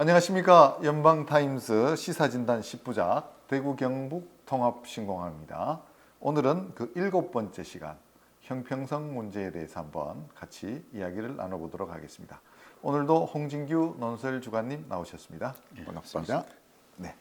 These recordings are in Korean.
안녕하십니까 연방타임스 시사진단 10부작 대구 경북 통합신공항입니다. 오늘은 그 일곱 번째 시간 형평성 문제에 대해서 한번 같이 이야기를 나눠보도록 하겠습니다. 오늘도 홍진규 논설 주관님 나오셨습니다. 반갑습니다. 네.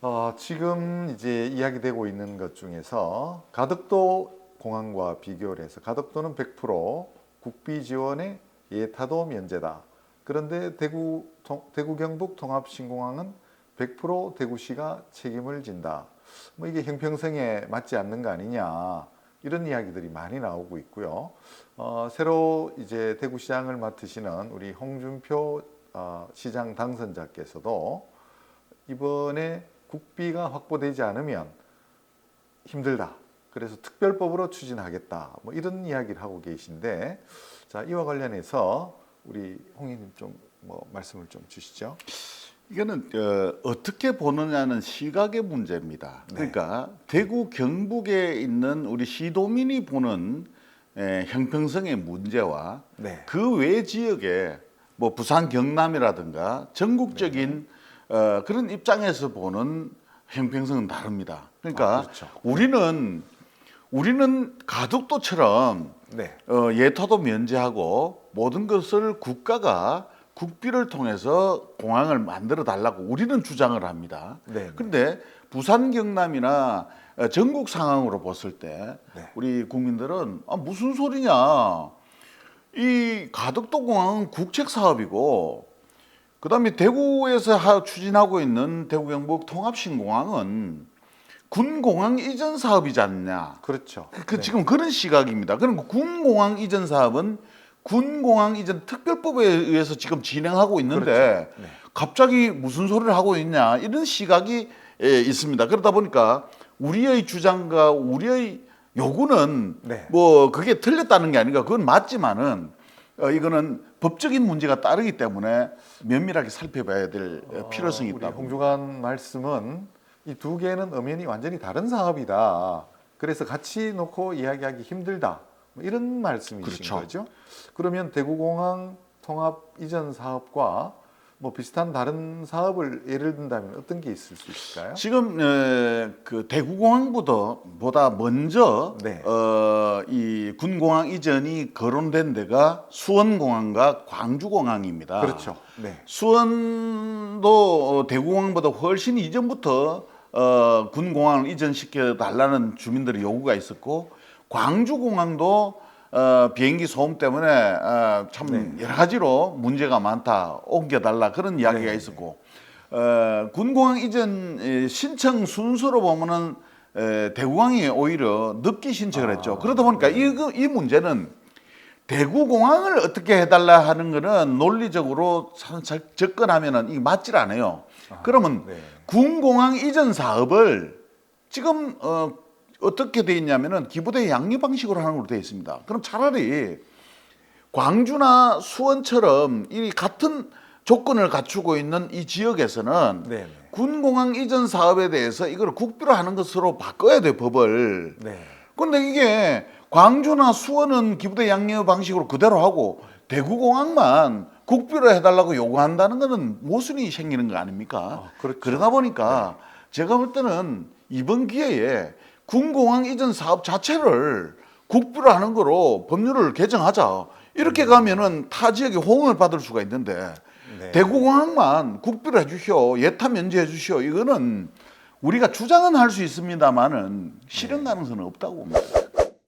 어, 지금 이제 이야기되고 있는 것 중에서 가덕도 공항과 비교를 해서 가덕도는 100% 국비 지원의 예타도 면제다. 그런데 대구 통- 대구 경북 통합 신공항은 100% 대구시가 책임을 진다. 뭐 이게 형평성에 맞지 않는 거 아니냐 이런 이야기들이 많이 나오고 있고요. 어, 새로 이제 대구시장을 맡으시는 우리 홍준표 어, 시장 당선자께서도 이번에 국비가 확보되지 않으면 힘들다. 그래서 특별법으로 추진하겠다. 뭐 이런 이야기를 하고 계신데 자 이와 관련해서 우리 홍의님 좀 뭐 말씀을 좀 주시죠. 이거는 어, 떻게 보느냐는 시각의 문제입니다. 네. 그러니까 대구 경북에 있는 우리 시도민이 보는 에, 형평성의 문제와 네. 그외 지역에 뭐 부산 경남이라든가 전국적인 네. 어, 그런 입장에서 보는 형평성은 다릅니다. 그러니까 아, 그렇죠. 우리는 우리는 가덕도처럼 네. 어, 예타도 면제하고 모든 것을 국가가 국비를 통해서 공항을 만들어 달라고 우리는 주장을 합니다. 네. 그런데 부산 경남이나 어, 전국 상황으로 봤을 때 네. 우리 국민들은 아, 무슨 소리냐? 이 가덕도 공항은 국책 사업이고 그다음에 대구에서 하- 추진하고 있는 대구 경북 통합 신공항은 군 공항 이전 사업이지 않냐? 그렇죠. 그 네. 지금 그런 시각입니다. 그럼 군 공항 이전 사업은 군 공항 이전 특별법에 의해서 지금 진행하고 있는데 그렇죠. 네. 갑자기 무슨 소리를 하고 있냐 이런 시각이 예, 있습니다. 그러다 보니까 우리의 주장과 우리의 요구는 네. 뭐 그게 틀렸다는 게 아니라 그건 맞지만은 어, 이거는 법적인 문제가 따르기 때문에 면밀하게 살펴봐야 될 어, 필요성이 우리 있다. 홍주관 말씀은 이 두 개는 엄연히 완전히 다른 사업이다. 그래서 같이 놓고 이야기하기 힘들다. 뭐 이런 말씀이신 그렇죠. 거죠. 그러면 대구공항 통합 이전 사업과 뭐 비슷한 다른 사업을 예를 든다면 어떤 게 있을 수 있을까요? 지금 에, 그 대구공항보다 보다 먼저 네. 어, 이 군공항 이전이 거론된 데가 수원공항과 광주공항입니다. 그렇죠. 네. 수원도 어, 대구공항보다 훨씬 이전부터 어, 군공항을 이전시켜 달라는 주민들의 요구가 있었고 광주공항도 어, 비행기 소음 때문에 어, 참 네. 여러 가지로 문제가 많다 옮겨달라 그런 이야기가 네. 있었고 어, 군공항 이전 에, 신청 순서로 보면은 에, 대구공항이 오히려 늦게 신청을 했죠. 아, 그러다 보니까 이, 그- 이 문제는 대구공항을 어떻게 해달라 하는 거는 논리적으로 접- 접근하면은 이게 맞질 않아요. 그러면 네. 군공항 이전 사업을 지금 어, 어떻게 돼 있냐면은 기부대 양립 방식으로 하는 걸로 돼 있습니다. 그럼 차라리 광주나 수원처럼 이 같은 조건을 갖추고 있는 이 지역에서는 네. 네. 군공항 이전 사업에 대해서 이걸 국비로 하는 것으로 바꿔야 돼 법을. 네. 근데 이게 광주나 수원은 기부대 양립 방식으로 그대로 하고 대구공항만 국비로 해달라고 요구한다는 것은 모순이 생기는 거 아닙니까? 아, 그렇죠. 그러다 보니까 제가 볼 때는 이번 기회에 군공항 이전 사업 자체를 국비로 하는 거로 법률을 개정하자. 이렇게 가면은 타 지역에 호응을 받을 수가 있는데 네. 대구공항만 국비로 해주시오, 예타 면제해 주시오. 이거는 우리가 주장은 할 수 있습니다만은 실현 가능성은 없다고 봅니다.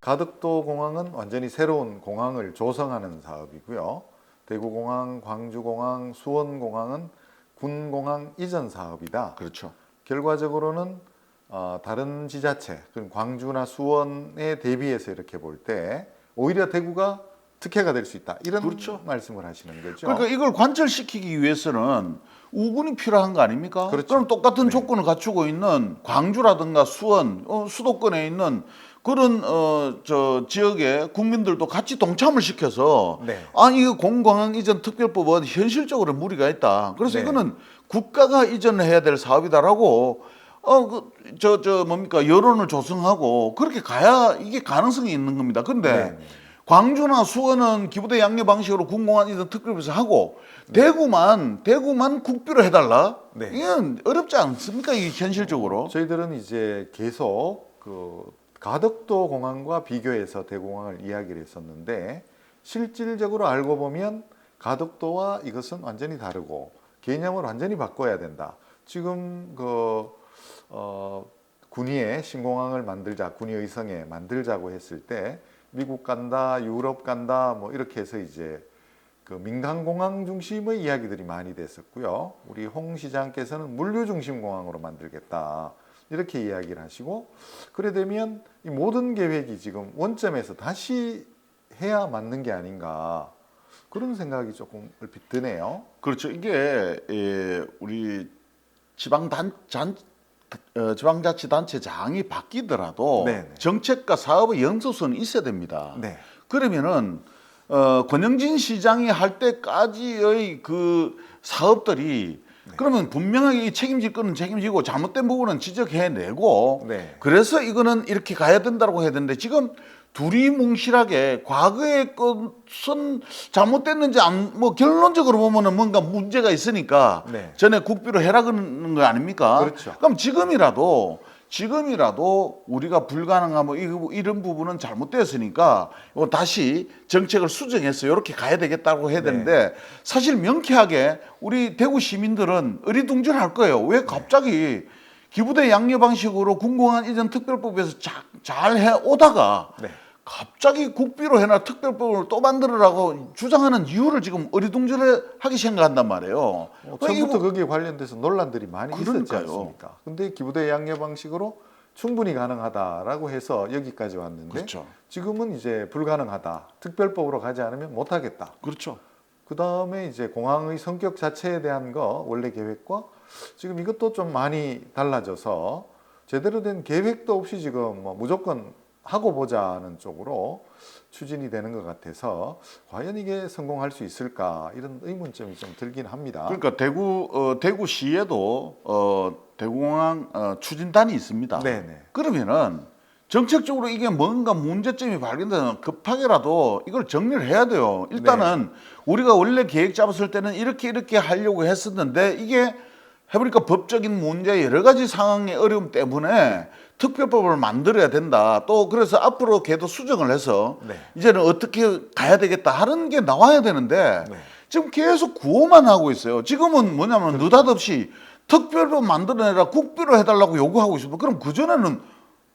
가덕도 공항은 완전히 새로운 공항을 조성하는 사업이고요. 대구공항, 광주공항, 수원공항은 군공항 이전 사업이다. 그렇죠. 결과적으로는 어, 다른 지자체, 그럼 광주나 수원에 대비해서 이렇게 볼 때 오히려 대구가 특혜가 될 수 있다. 이런 그렇죠. 말씀을 하시는 거죠. 그러니까 이걸 관철시키기 위해서는 우군이 필요한 거 아닙니까? 그렇죠. 럼 똑같은 네. 조건을 갖추고 있는 광주라든가 수원, 어, 수도권에 있는 그런 어, 저 지역의 국민들도 같이 동참을 시켜서 네. 아 이거 공공항 이전 특별법은 현실적으로 무리가 있다. 그래서 네. 이거는 국가가 이전을 해야 될 사업이다라고 어저저 저 뭡니까 여론을 조성하고 그렇게 가야 이게 가능성이 있는 겁니다. 근데 네. 광주나 수원은 기부대 양립 방식으로 군공안 이전 특별부에서 하고 대구만 대구만 국비로 해달라. 네. 이건 어렵지 않습니까? 이 현실적으로. 저희들은 이제 계속 그 가덕도 공항과 비교해서 대공항을 이야기를 했었는데 실질적으로 알고 보면 가덕도와 이것은 완전히 다르고 개념을 완전히 바꿔야 된다. 지금 그 어, 군위에 신공항을 만들자, 군위 의성에 만들자고 했을 때 미국 간다, 유럽 간다, 뭐 이렇게 해서 이제 그 민간 공항 중심의 이야기들이 많이 됐었고요. 우리 홍 시장께서는 물류 중심 공항으로 만들겠다. 이렇게 이야기를 하시고 그래 되면 이 모든 계획이 지금 원점에서 다시 해야 맞는 게 아닌가 그런 생각이 조금 얼핏 드네요. 그렇죠. 이게 예, 우리 지방 단 잔, 어, 지방자치단체장이 바뀌더라도 네네. 정책과 사업의 연속선이 있어야 됩니다. 네. 그러면은 어, 권영진 시장이 할 때까지의 그 사업들이 네. 그러면 분명하게 이 책임질 거는 책임지고 잘못된 부분은 지적해내고 네. 그래서 이거는 이렇게 가야 된다고 해야 되는데 지금 둘이 뭉실하게 과거의 것은 잘못됐는지 안, 뭐 결론적으로 보면은 뭔가 문제가 있으니까 네. 전에 국비로 해라 그러는 거 아닙니까? 그렇죠. 그럼 지금이라도 지금이라도 우리가 불가능하면 뭐 이- 이런 부분은 잘못됐으니까 이거 다시 정책을 수정해서 이렇게 가야 되겠다고 해야 네. 되는데 사실 명쾌하게 우리 대구 시민들은 어리둥절할 거예요. 왜 갑자기 기부대 양립 방식으로 군공안 이전 특별법에서 잘 해 오다가 네. 갑자기 국비로 해놔 특별법을 또 만들으라고 주장하는 이유를 지금 어리둥절하게 생각한단 말이에요. 어, 왜 처음부터 거기에 관련돼서 논란들이 많이 있었지 그러니까요. 않습니까? 근데 기부대 양립 방식으로 충분히 가능하다라고 해서 여기까지 왔는데 그렇죠. 지금은 이제 불가능하다. 특별법으로 가지 않으면 못 하겠다. 그렇죠. 그 다음에 이제 공항의 성격 자체에 대한 거 원래 계획과 지금 이것도 좀 많이 달라져서 제대로 된 계획도 없이 지금 뭐 무조건 하고 보자는 쪽으로 추진이 되는 것 같아서 과연 이게 성공할 수 있을까 이런 의문점이 좀 들긴 합니다. 그러니까 대구 어, 대구시에도 어, 대구공항 어, 추진단이 있습니다. 네네. 그러면은 정책적으로 이게 뭔가 문제점이 발견되면 급하게라도 이걸 정리를 해야 돼요. 일단은 우리가 원래 계획 잡았을 때는 이렇게 이렇게 하려고 했었는데 이게 해보니까 법적인 문제 여러 가지 상황의 어려움 때문에 특별법을 만들어야 된다. 또 그래서 앞으로 걔도 수정을 해서 네. 이제는 어떻게 가야 되겠다 하는 게 나와야 되는데 네. 지금 계속 구호만 하고 있어요. 지금은 뭐냐면 느닷없이 특별법 만들어내라 국비로 해달라고 요구하고 있습니다. 그럼 그 전에는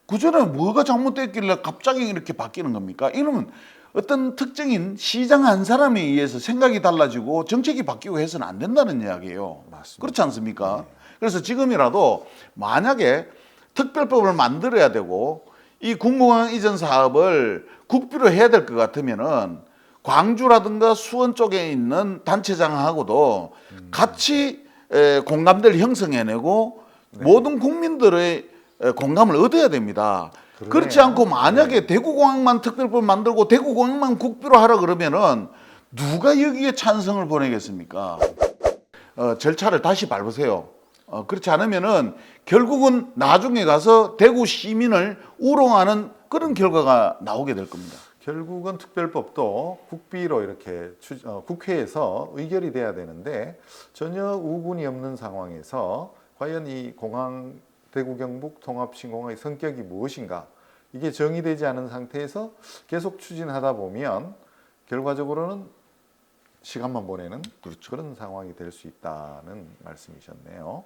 그 전에 뭐가 잘못됐길래 갑자기 이렇게 바뀌는 겁니까? 이러면 어떤 특정인 시장 한 사람에 의해서 생각이 달라지고 정책이 바뀌고 해서는 안 된다는 이야기예요. 맞습니다. 그렇지 않습니까? 그래서 지금이라도 만약에 특별법을 만들어야 되고 이 군공항 이전 사업을 국비로 해야 될 것 같으면은 광주라든가 수원 쪽에 있는 단체장하고도 같이 에, 공감대를 형성해내고 모든 국민들의 에, 공감을 얻어야 됩니다. 그러네요. 그렇지 않고 만약에 대구공항만 특별법 만들고 대구공항만 국비로 하라 그러면은 누가 여기에 찬성을 보내겠습니까? 어, 절차를 다시 밟으세요. 어, 그렇지 않으면은 결국은 나중에 가서 대구 시민을 우롱하는 그런 결과가 나오게 될 겁니다. 결국은 특별법도 국비로 이렇게 추, 어, 국회에서 의결이 돼야 되는데 전혀 우군이 없는 상황에서 과연 이 공항 대구 경북 통합 신공항의 성격이 무엇인가 이게 정의되지 않은 상태에서 계속 추진하다 보면 결과적으로는 시간만 보내는 그렇죠. 그런 상황이 될 수 있다는 말씀이셨네요.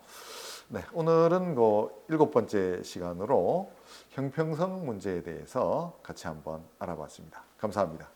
네, 오늘은 그 일곱 번째 시간으로 형평성 문제에 대해서 같이 한번 알아봤습니다. 감사합니다.